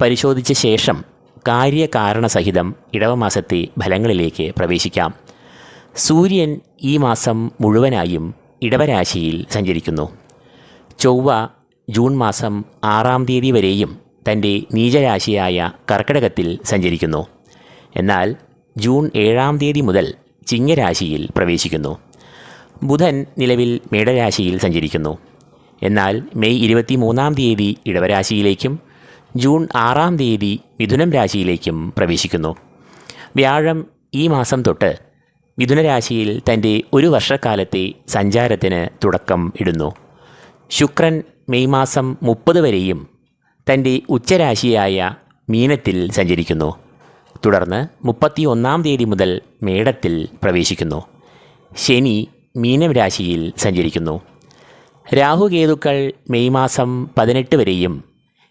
പരിശോധിച്ച ശേഷം കാര്യകാരണസഹിതം ഇടവമാസത്തെ ഫലങ്ങളിലേക്ക് പ്രവേശിക്കാം. സൂര്യൻ ഈ മാസം മുഴുവനായും ഇടവരാശിയിൽ സഞ്ചരിക്കുന്നു. ചൊവ്വ ജൂൺ മാസം ആറാം തീയതി വരെയും തന്റെ നീചരാശിയായ കർക്കിടകത്തിൽ സഞ്ചരിക്കുന്നു. എന്നാൽ ജൂൺ ഏഴാം തീയതി മുതൽ ചിങ്ങരാശിയിൽ പ്രവേശിക്കുന്നു. ബുധൻ നിലവിൽ മേടരാശിയിൽ സഞ്ചരിക്കുന്നു. എന്നാൽ മെയ് ഇരുപത്തി മൂന്നാം തീയതി ഇടവരാശിയിലേക്കും ജൂൺ ആറാം തീയതി മിഥുനം രാശിയിലേക്കും പ്രവേശിക്കുന്നു. വ്യാഴം ഈ മാസം തൊട്ട് മിഥുനരാശിയിൽ തന്റെ ഒരു വർഷക്കാലത്തെ സഞ്ചാരത്തിന് തുടക്കം ഇടുന്നു. ശുക്രൻ മെയ് മാസം മുപ്പത് വരെയും തന്റെ ഉച്ചരാശിയായ മീനത്തിൽ സഞ്ചരിക്കുന്നു. തുടർന്ന് മുപ്പത്തി ഒന്നാം തീയതി മുതൽ മേടത്തിൽ പ്രവേശിക്കുന്നു. ശനി മീനം രാശിയിൽ സഞ്ചരിക്കുന്നു. രാഹുകേതുക്കൾ മെയ് മാസം പതിനെട്ട് വരെയും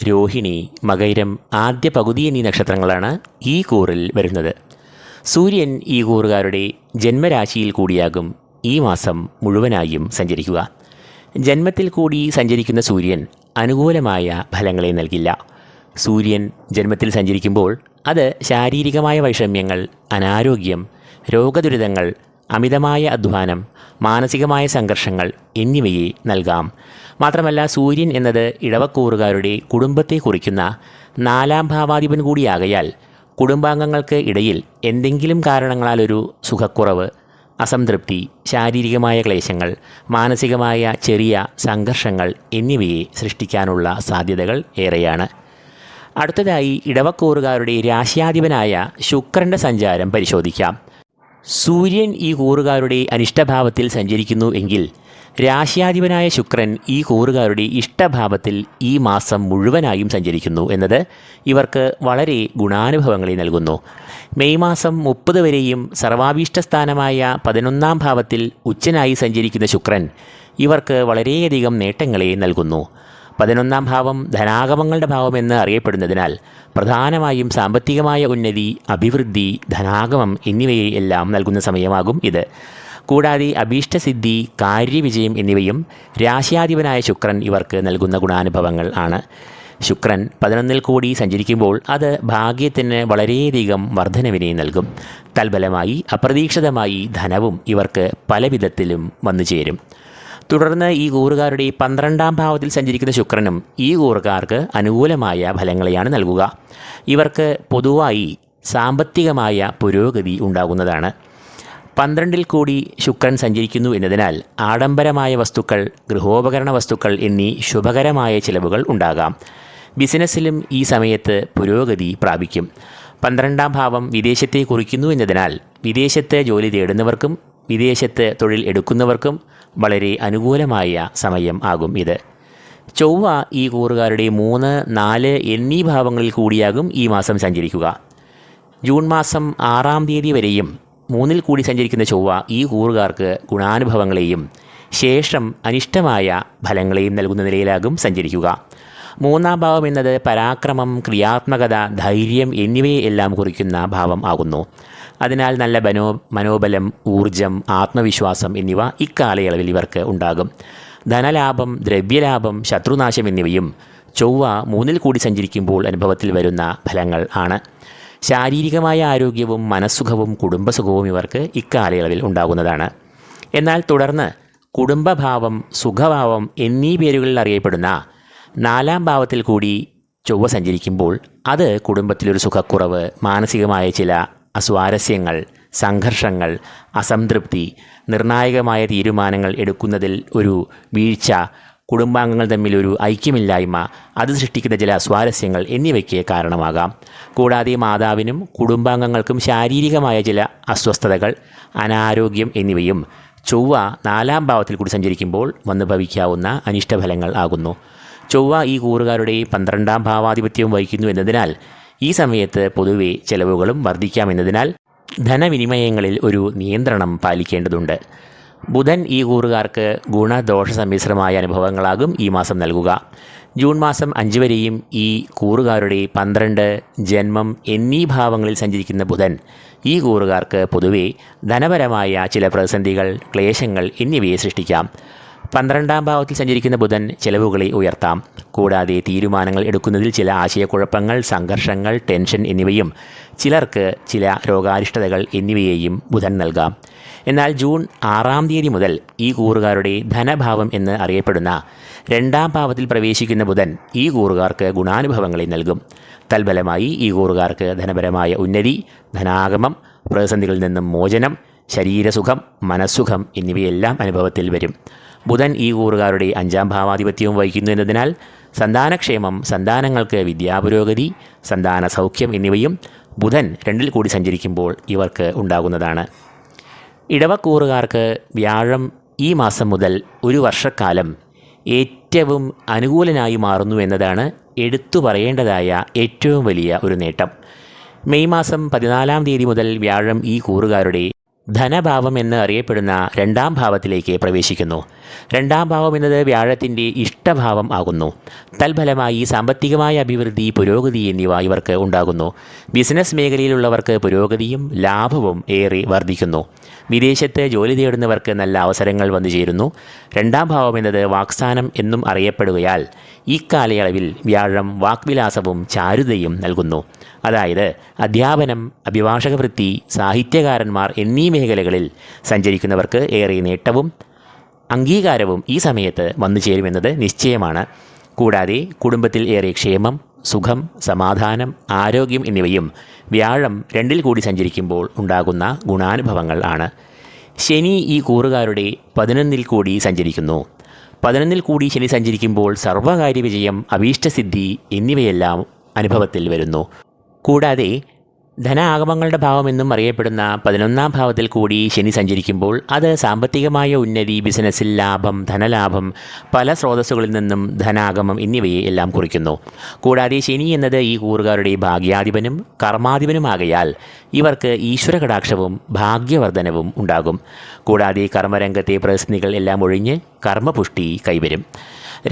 രോഹിണി മകൈരം ആദ്യ പകുതി എന്നീ നക്ഷത്രങ്ങളാണ് ഈ കൂറിൽ വരുന്നത്. സൂര്യൻ ഈ കൂറുകാരുടെ ജന്മരാശിയിൽ കൂടിയാകും ഈ മാസം മുഴുവനായും സഞ്ചരിക്കുക. ജന്മത്തിൽ കൂടി സഞ്ചരിക്കുന്ന സൂര്യൻ അനുകൂലമായ ഫലങ്ങളെ നൽകില്ല. സൂര്യൻ ജന്മത്തിൽ സഞ്ചരിക്കുമ്പോൾ അത് ശാരീരികമായ വൈഷമ്യങ്ങൾ അനാരോഗ്യം രോഗദുരിതങ്ങൾ അമിതമായ അധ്വാനം മാനസികമായ സംഘർഷങ്ങൾ എന്നിവയെ നൽകാം. മാത്രമല്ല സൂര്യൻ എന്നത് ഇടവക്കൂറുകാരുടെ കുടുംബത്തെ കുറിക്കുന്ന നാലാം ഭാവാധിപൻ കൂടിയാകയാൽ കുടുംബാംഗങ്ങൾക്ക് ഇടയിൽ എന്തെങ്കിലും കാരണങ്ങളാൽ ഒരു സുഖക്കുറവ് അസംതൃപ്തി ശാരീരികമായ ക്ലേശങ്ങൾ മാനസികമായ ചെറിയ സംഘർഷങ്ങൾ എന്നിവയെ സൃഷ്ടിക്കാനുള്ള സാധ്യതകൾ ഏറെയാണ്. അടുത്തതായി ഇടവക്കൂറുകാരുടെ രാശ്യാധിപനായ ശുക്രന്റെ സഞ്ചാരം പരിശോധിക്കാം. സൂര്യൻ ഈ കൂറുകാരുടെ അനിഷ്ടഭാവത്തിൽ സഞ്ചരിക്കുന്നു എങ്കിൽ രാശ്യാധിപനായ ശുക്രൻ ഈ കൂറുകാരുടെ ഇഷ്ടഭാവത്തിൽ ഈ മാസം മുഴുവനായും സഞ്ചരിക്കുന്നു എന്നത് ഇവർക്ക് വളരെ ഗുണാനുഭവങ്ങളെ നൽകുന്നു. മെയ് മാസം മുപ്പത് വരെയും സർവാഭീഷ്ടസ്ഥാനമായ പതിനൊന്നാം ഭാവത്തിൽ ഉച്ചനായി സഞ്ചരിക്കുന്ന ശുക്രൻ ഇവർക്ക് വളരെയധികം നേട്ടങ്ങളെ നൽകുന്നു. പതിനൊന്നാം ഭാവം ധനാഗമങ്ങളുടെ ഭാവമെന്ന് അറിയപ്പെടുന്നതിനാൽ പ്രധാനമായും സാമ്പത്തികമായ ഉന്നതി അഭിവൃദ്ധി ധനാഗമം എന്നിവയെ എല്ലാം നൽകുന്ന സമയമാകും ഇത്. കൂടാതെ അഭീഷ്ടസിദ്ധി കാര്യവിജയം എന്നിവയും രാശ്യാധിപനായ ശുക്രൻ ഇവർക്ക് നൽകുന്ന ഗുണാനുഭവങ്ങൾ ആണ്. ശുക്രൻ പതിനൊന്നിൽ കൂടി സഞ്ചരിക്കുമ്പോൾ അത് ഭാഗ്യത്തിന് വളരെയധികം വർധനവിനെ നൽകും. തൽഫലമായി അപ്രതീക്ഷിതമായി ധനവും ഇവർക്ക് പല വിധത്തിലും വന്നു ചേരും. തുടർന്ന് ഈ കൂറുകാരുടെ പന്ത്രണ്ടാം ഭാവത്തിൽ സഞ്ചരിക്കുന്ന ശുക്രനും ഈ കൂറുകാർക്ക് അനുകൂലമായ ഫലങ്ങളെയാണ് നൽകുക. ഇവർക്ക് പൊതുവായി സാമ്പത്തികമായ പുരോഗതി ഉണ്ടാകുന്നതാണ്. പന്ത്രണ്ടിൽ കൂടി ശുക്രൻ സഞ്ചരിക്കുന്നു എന്നതിനാൽ ആഡംബരമായ വസ്തുക്കൾ ഗൃഹോപകരണ വസ്തുക്കൾ എന്നീ ശുഭകരമായ ചിലവുകൾ ഉണ്ടാകാം. ബിസിനസ്സിലും ഈ സമയത്ത് പുരോഗതി പ്രാപിക്കും. പന്ത്രണ്ടാം ഭാവം വിദേശത്തെ കുറിക്കുന്നു എന്നതിനാൽ വിദേശത്ത് ജോലി തേടുന്നവർക്കും വിദേശത്ത് തൊഴിൽ എടുക്കുന്നവർക്കും വളരെ അനുകൂലമായ സമയം ആകും ഇത്. ചൊവ്വ ഈ കൂറുകാരുടെ മൂന്ന് നാല് എന്നീ ഭാവങ്ങളിൽ കൂടിയാകും ഈ മാസം സഞ്ചരിക്കുക. ജൂൺ മാസം ആറാം തീയതി വരെയും മൂന്നിൽ കൂടി സഞ്ചരിക്കുന്ന ചൊവ്വ ഈ കൂറുകാർക്ക് ഗുണാനുഭവങ്ങളെയും ശേഷം അനിഷ്ടമായ ഫലങ്ങളെയും നൽകുന്ന നിലയിലാകും സഞ്ചരിക്കുക. മൂന്നാം ഭാവം എന്നത് പരാക്രമം ക്രിയാത്മകത ധൈര്യം എന്നിവയെ എല്ലാം കുറിക്കുന്ന ഭാവം ആകുന്നു. അതിനാൽ നല്ല മനോ മനോബലം ഊർജം ആത്മവിശ്വാസം എന്നിവ ഇക്കാലയളവിൽ ഇവർക്ക് ഉണ്ടാകും. ധനലാഭം ദ്രവ്യലാഭം ശത്രുനാശം എന്നിവയും ചൊവ്വ മൂന്നിൽ കൂടി സഞ്ചരിക്കുമ്പോൾ അനുഭവത്തിൽ വരുന്ന ഫലങ്ങൾ ആണ്. ശാരീരികമായ ആരോഗ്യവും മനസ്സുഖവും കുടുംബസുഖവും ഇവർക്ക് ഇക്കാലയളവിൽ ഉണ്ടാകുന്നതാണ്. എന്നാൽ തുടർന്ന് കുടുംബഭാവം സുഖഭാവം എന്നീ പേരുകളിൽ അറിയപ്പെടുന്ന നാലാം ഭാവത്തിൽ കൂടി ചൊവ്വ സഞ്ചരിക്കുമ്പോൾ അത് കുടുംബത്തിലൊരു സുഖക്കുറവ് മാനസികമായ ചില അസ്വാരസ്യങ്ങൾ സംഘർഷങ്ങൾ അസംതൃപ്തി നിർണായകമായ തീരുമാനങ്ങൾ എടുക്കുന്നതിൽ ഒരു വീഴ്ച കുടുംബാംഗങ്ങൾ തമ്മിലൊരു ഐക്യമില്ലായ്മ അത് സൃഷ്ടിക്കുന്ന ചില സ്വാരസ്യങ്ങൾ എന്നിവയ്ക്ക് കാരണമാകാം. കൂടാതെ മാതാവിനും കുടുംബാംഗങ്ങൾക്കും ശാരീരികമായ ചില അസ്വസ്ഥതകൾ അനാരോഗ്യം എന്നിവയും ചൊവ്വ നാലാം ഭാവത്തിൽ കൂടി സഞ്ചരിക്കുമ്പോൾ വന്നു ഭവിക്കാവുന്ന അനിഷ്ടഫലങ്ങൾ ആകുന്നു. ചൊവ്വ ഈ കൂറുകാരുടെ പന്ത്രണ്ടാം ഭാവാധിപത്യവും വഹിക്കുന്നു എന്നതിനാൽ ഈ സമയത്ത് പൊതുവെ ചെലവുകളും വർദ്ധിക്കാമെന്നതിനാൽ ധനവിനിമയങ്ങളിൽ ഒരു നിയന്ത്രണം പാലിക്കേണ്ടതുണ്ട്. ബുധൻ ഈ കൂറുകാർക്ക് ഗുണദോഷ സമ്മിശ്രമായ അനുഭവങ്ങളാകും ഈ മാസം നൽകുക. ജൂൺ മാസം അഞ്ച് വരെയും ഈ കൂറുകാരുടെ പന്ത്രണ്ട് ജന്മം എന്നീ ഭാവങ്ങളിൽ സഞ്ചരിക്കുന്ന ബുധൻ ഈ കൂറുകാർക്ക് പൊതുവെ ധനപരമായ ചില പ്രതിസന്ധികൾ ക്ലേശങ്ങൾ എന്നിവയെ സൃഷ്ടിക്കാം. പന്ത്രണ്ടാം ഭാവത്തിൽ സഞ്ചരിക്കുന്ന ബുധൻ ചെലവുകളെ ഉയർത്താം. കൂടാതെ തീരുമാനങ്ങൾ എടുക്കുന്നതിൽ ചില ആശയക്കുഴപ്പങ്ങൾ സംഘർഷങ്ങൾ ടെൻഷൻ എന്നിവയും ചിലർക്ക് ചില രോഗാരിഷ്ടതകൾ എന്നിവയെയും ബുധൻ നൽകാം. എന്നാൽ ജൂൺ ആറാം തീയതി മുതൽ ഈ കൂറുകാരുടെ ധനഭാവം എന്ന് അറിയപ്പെടുന്ന രണ്ടാം ഭാവത്തിൽ പ്രവേശിക്കുന്ന ബുധൻ ഈ കൂറുകാർക്ക് ഗുണാനുഭവങ്ങളെ നൽകും. തൽഫലമായി ഈ കൂറുകാർക്ക് ധനപരമായ ഉന്നതി ധനാഗമം പ്രതിസന്ധികളിൽ നിന്നും മോചനം ശരീരസുഖം മനസ്സുഖം എന്നിവയെല്ലാം അനുഭവത്തിൽ വരും. ബുധൻ ഈ കൂറുകാരുടെ അഞ്ചാം ഭാവാധിപത്യവും വഹിക്കുന്നു എന്നതിനാൽ സന്താനക്ഷേമം സന്താനങ്ങൾക്ക് വിദ്യാപുരോഗതി സന്താന സൗഖ്യം എന്നിവയും ബുധൻ രണ്ടിൽ കൂടി സഞ്ചരിക്കുമ്പോൾ ഇവർക്ക് ഉണ്ടാകുന്നതാണ്. ഇടവക്കൂറുകാർക്ക് വ്യാഴം ഈ മാസം മുതൽ ഒരു വർഷക്കാലം ഏറ്റവും അനുകൂലനായി മാറുന്നു എന്നതാണ് എടുത്തു പറയേണ്ടതായ ഏറ്റവും വലിയ ഒരു നേട്ടം. മെയ് മാസം പതിനാലാം തീയതി മുതൽ വ്യാഴം ഈ കൂറുകാരുടെ ധനഭാവം എന്ന് അറിയപ്പെടുന്ന രണ്ടാം ഭാവത്തിലേക്ക് പ്രവേശിക്കുന്നു. രണ്ടാം ഭാവം എന്നത് വ്യാഴത്തിന്റെ ഇഷ്ടഭാവം ആകുന്നു. തൽഫലമായി സാമ്പത്തികമായ അഭിവൃദ്ധി പുരോഗതി എന്നിവ ഇവർക്ക് ഉണ്ടാകുന്നു. ബിസിനസ് മേഖലയിലുള്ളവർക്ക് പുരോഗതിയും ലാഭവും ഏറെ വർദ്ധിക്കുന്നു. വിദേശത്ത് ജോലി തേടുന്നവർക്ക് നല്ല അവസരങ്ങൾ വന്നു ചേരുന്നു. രണ്ടാം ഭാവം എന്നത് വാക്സ്ഥാനം എന്നും അറിയപ്പെടുകയാൽ ഈ കാലയളവിൽ വ്യാഴം വാക്വിലാസവും ചാരുതയും നൽകുന്നു. അതായത് അധ്യാപനം അഭിഭാഷക വൃത്തി സാഹിത്യകാരന്മാർ എന്നീ മേഖലകളിൽ സഞ്ചരിക്കുന്നവർക്ക് ഏറെ നേട്ടവും അംഗീകാരവും ഈ സമയത്ത് വന്നു ചേരുമെന്നത് നിശ്ചയമാണ്. കൂടാതെ കുടുംബത്തിൽ ഏറെ ക്ഷേമം സുഖം സമാധാനം ആരോഗ്യം എന്നിവയും വ്യാഴം രണ്ടിൽ കൂടി സഞ്ചരിക്കുമ്പോൾ ഉണ്ടാകുന്ന ഗുണാനുഭവങ്ങൾ ആണ്. ശനി ഈ കൂറുകാരുടെ പതിനൊന്നിൽ കൂടി സഞ്ചരിക്കുന്നു. പതിനൊന്നിൽ കൂടി ശനി സഞ്ചരിക്കുമ്പോൾ സർവകാര്യ വിജയം അഭീഷ്ടസിദ്ധി എന്നിവയെല്ലാം അനുഭവത്തിൽ വരുന്നു. കൂടാതെ ധനാഗമങ്ങളുടെ ഭാവമെന്നും അറിയപ്പെടുന്ന പതിനൊന്നാം ഭാവത്തിൽ കൂടി ശനി സഞ്ചരിക്കുമ്പോൾ അത് സാമ്പത്തികമായ ഉന്നതി ബിസിനസ്സിൽ ലാഭം ധനലാഭം പല സ്രോതസ്സുകളിൽ നിന്നും ധനാഗമം എന്നിവയെ എല്ലാം കുറിക്കുന്നു. കൂടാതെ ശനി എന്നത് ഈ കൂറുകാരുടെ ഭാഗ്യാധിപനും കർമാധിപനുമാകയാൽ ഇവർക്ക് ഈശ്വര കടാക്ഷവും ഭാഗ്യവർദ്ധനവും ഉണ്ടാകും. കൂടാതെ കർമ്മരംഗത്തെ പ്രതിസന്ധികൾ എല്ലാം ഒഴിഞ്ഞ് കർമ്മപുഷ്ടി കൈവരും.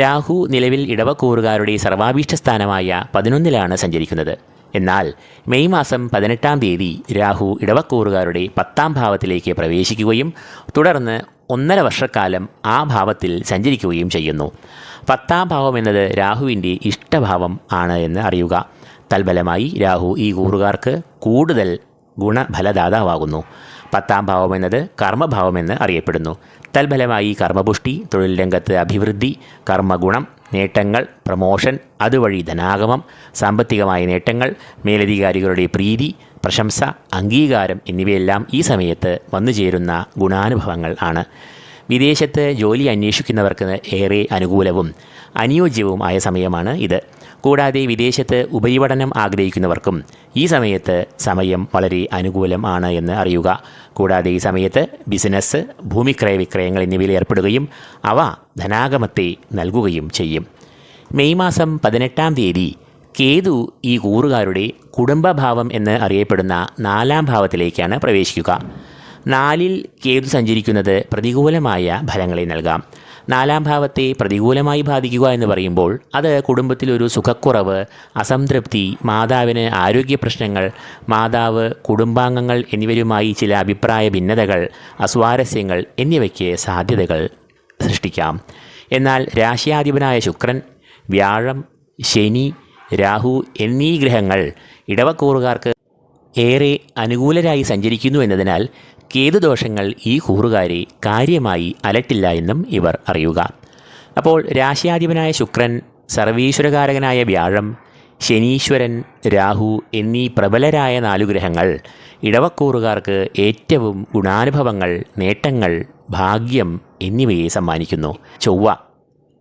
രാഹു നിലവിൽ ഇടവക്കൂറുകാരുടെ സർവാഭീഷ്ട സ്ഥാനമായ പതിനൊന്നിലാണ് സഞ്ചരിക്കുന്നത്. എന്നാൽ മെയ് മാസം പതിനെട്ടാം തീയതി രാഹു ഇടവക്കൂറുകാരുടെ പത്താം ഭാവത്തിലേക്ക് പ്രവേശിക്കുകയും തുടർന്ന് ഒന്നര വർഷക്കാലം ആ ഭാവത്തിൽ സഞ്ചരിക്കുകയും ചെയ്യുന്നു. പത്താം ഭാവം എന്നത് രാഹുവിന്റെ ഇഷ്ടഭാവം ആണ് എന്ന് അറിയുക. തൽഫലമായി രാഹു ഈ കൂറുകാർക്ക് കൂടുതൽ ഗുണഫലദാതാവാകുന്നു. പത്താം ഭാവം എന്നത് കർമ്മഭാവമെന്ന് അറിയപ്പെടുന്നു. തൽഫലമായി കർമ്മപുഷ്ടി തൊഴിൽ രംഗത്ത് അഭിവൃദ്ധി കർമ്മഗുണം നേട്ടങ്ങൾ പ്രമോഷൻ അതുവഴി ധനാഗമം സാമ്പത്തികമായ നേട്ടങ്ങൾ മേലധികാരികളുടെ പ്രീതി പ്രശംസ അംഗീകാരം എന്നിവയെല്ലാം ഈ സമയത്ത് വന്നു ചേരുന്ന ഗുണാനുഭവങ്ങൾ ആണ്. വിദേശത്ത് ജോലി അന്വേഷിക്കുന്നവർക്ക് ഏറെ അനുകൂലവും അനുയോജ്യവും ആയ സമയമാണ് ഇത്. കൂടാതെ വിദേശത്ത് ഉപരിപഠനം ആഗ്രഹിക്കുന്നവർക്കും ഈ സമയത്ത് സമയം വളരെ അനുകൂലം ആണ് എന്ന് അറിയുക. കൂടാതെ ഈ സമയത്ത് ബിസിനസ് ഭൂമിക്രയ വിക്രയങ്ങൾ എന്നിവയിൽ ഏർപ്പെടുകയും അവ ധനാഗമത്തെ നൽകുകയും ചെയ്യും. മെയ് മാസം പതിനെട്ടാം തീയതി കേതു ഈ കൂറുകാരുടെ കുടുംബഭാവം എന്ന് അറിയപ്പെടുന്ന നാലാം ഭാവത്തിലേക്കാണ് പ്രവേശിക്കുക. നാലിൽ കേതു സഞ്ചരിക്കുന്നത് പ്രതികൂലമായ ഫലങ്ങളെ നൽകാം. നാലാം ഭാവത്തെ പ്രതികൂലമായി ബാധിക്കുക എന്ന് പറയുമ്പോൾ അത് കുടുംബത്തിലൊരു സുഖക്കുറവ് അസംതൃപ്തി മാതാവിന് ആരോഗ്യ പ്രശ്നങ്ങൾ മാതാവ് കുടുംബാംഗങ്ങൾ എന്നിവരുമായി ചില അഭിപ്രായ ഭിന്നതകൾ അസ്വാരസ്യങ്ങൾ എന്നിവയ്ക്ക് സാധ്യതകൾ സൃഷ്ടിക്കാം. എന്നാൽ രാശിയാധിപനായ ശുക്രൻ വ്യാഴം ശനി രാഹു എന്നീ ഗ്രഹങ്ങൾ ഇടവക്കൂറുകാർക്ക് ഏറെ അനുകൂലരായി സഞ്ചരിക്കുന്നു എന്നതിനാൽ കേതുദോഷങ്ങൾ ഈ കൂറുകാരെ കാര്യമായി അലട്ടില്ല എന്നും ഇവർ അറിയുക. അപ്പോൾ രാശിയാധിപനായ ശുക്രൻ സർവീശ്വരകാരകനായ വ്യാഴം ശനീശ്വരൻ രാഹു എന്നീ പ്രബലരായ നാലു ഗ്രഹങ്ങൾ ഇടവക്കൂറുകാർക്ക് ഏറ്റവും ഗുണാനുഭവങ്ങൾ നേട്ടങ്ങൾ ഭാഗ്യം എന്നിവയെ സമ്മാനിക്കുന്നു. ചൊവ്വ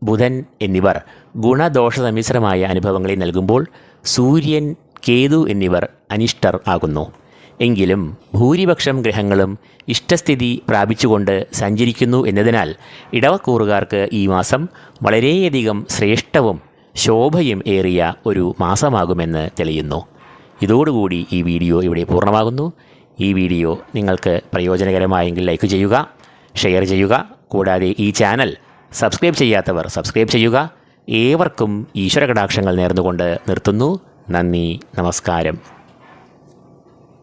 ബുധൻ എന്നിവർ ഗുണദോഷ സമ്മിശ്രമായ അനുഭവങ്ങളെ നൽകുമ്പോൾ സൂര്യൻ കേതു എന്നിവർ അനിഷ്ടർ ആകുന്നു. എങ്കിലും ഭൂരിപക്ഷം ഗ്രഹങ്ങളും ഇഷ്ടസ്ഥിതി പ്രാപിച്ചുകൊണ്ട് സഞ്ചരിക്കുന്നു എന്നതിനാൽ ഇടവക്കൂറുകാർക്ക് ഈ മാസം വളരെയധികം ശ്രേഷ്ഠവും ശോഭയും ഏറിയ ഒരു മാസമാകുമെന്ന് തെളിയുന്നു. ഇതോടുകൂടി ഈ വീഡിയോ ഇവിടെ പൂർണമാകുന്നു. ഈ വീഡിയോ നിങ്ങൾക്ക് പ്രയോജനകരമായെങ്കിൽ ലൈക്ക് ചെയ്യുക ഷെയർ ചെയ്യുക കൂടാതെ ഈ ചാനൽ സബ്സ്ക്രൈബ് ചെയ്യാത്തവർ സബ്സ്ക്രൈബ് ചെയ്യുക. ഏവർക്കും ഈശ്വര കടാക്ഷങ്ങൾ നേർന്നുകൊണ്ട് നിർത്തുന്നു. നന്ദി നമസ്കാരം.